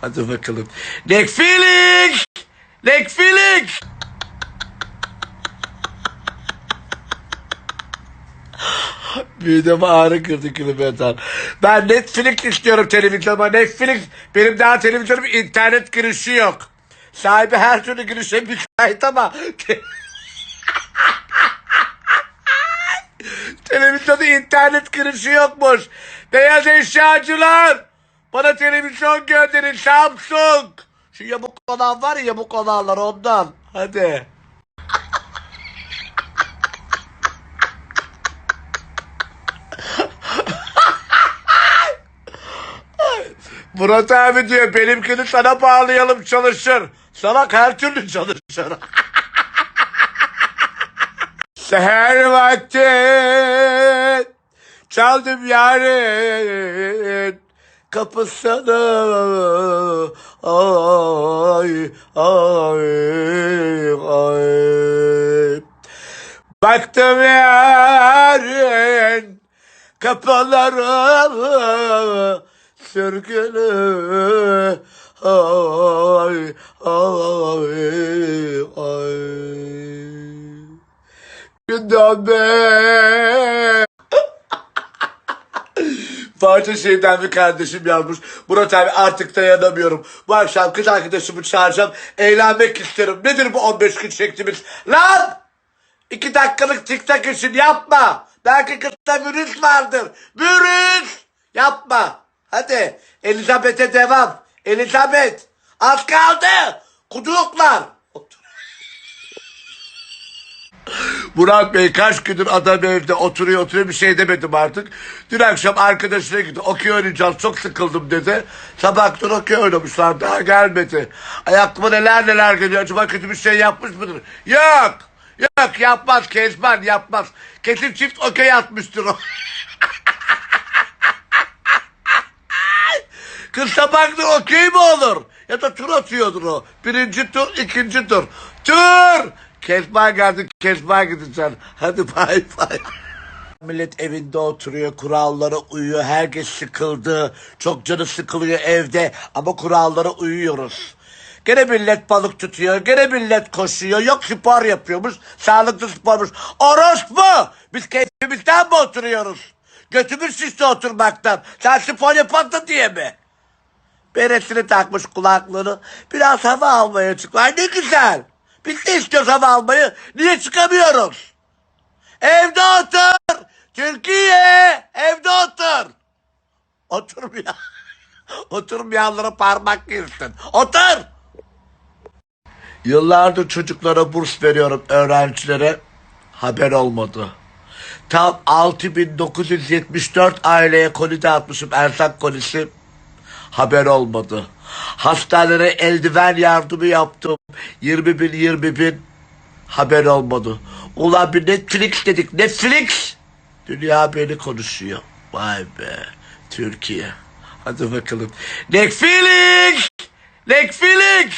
Hadi bakalım. Netflix! Netflix! Mideme ağrı kırdı kilometre. Ben Netflix istiyorum televizyonuma. Netflix benim daha televizyonum internet girişi yok. Sahibi her türlü girişe müsait ama televizyonda internet girişi yokmuş. Beyaz eşyacılar bana televizyon gönderin Samsung. Şu yamuk olan var ya yamuk olanlar ondan. Hadi. Murat abi diyor benimkini sana bağlayalım çalışır. Salak her türlü çalışır. Seher vakti çaldım yarın kapısını. Ay ay ay. Baktım yarın kapıları sürgülü. Ay ay ay. Günden Parça şeyden bir kardeşim yazmış. Murat abi artık dayanamıyorum. Bu akşam kız arkadaşımı çağıracağım. Eğlenmek isterim. Nedir bu 15 gün çektiğimiz? Lan! İki dakikalık tiktak için yapma. Belki kızda virüs vardır. Virüs! Yapma. Hadi. Elizabeth'e devam. Elizabeth. Az kaldı. Kuduklar. Murat Bey kaç gündür adam evde oturuyor oturuyor bir şey demedim artık. Dün akşam arkadaşına gitti. Okey oynayacağız çok sıkıldım dedi. Sabahtan okey oynamışlar daha gelmedi. Ay aklıma neler neler geliyor. Acaba kötü bir şey yapmış mıdır? Yok. Yok yapmaz Kezban yapmaz. Kesin çift okey atmıştır o. Kız sabahlı okey mi olur? Ya da tur atıyordur o. Birinci tur, ikinci tur. Tur! Kezban geldi, Kezban gideceksin. Hadi bay bay. Millet evinde oturuyor, kurallara uyuyor, herkes sıkıldı. Çok canı sıkılıyor evde ama kurallara uyuyoruz. Gene millet balık tutuyor, gene millet koşuyor, yok spor yapıyormuş, sağlıklı spormuş. Orospu! Biz keyfimizden mi oturuyoruz? Götümüz şişti oturmaktan. Sen spor yaparsın diye mi? Beresini takmış kulaklığını. Biraz hava almaya çıkıyor. Ne güzel. İstiyoruz hava almayı. Niye çıkamıyoruz? Evde otur. Türkiye evde otur. Oturmuyor. Oturmayanlara parmak girsin. Otur. Yıllardır çocuklara burs veriyorum öğrencilere. Haber olmadı. Tam 6974 aileye koli dağıtmışım erzak kolisi. Haber olmadı. Hastanelere eldiven yardımı yaptım. 20 bin 20 bin. Haber olmadı. Ulan bir Netflix dedik. Netflix. Dünya beni konuşuyor. Vay be. Türkiye. Hadi bakalım. Netflix. Netflix.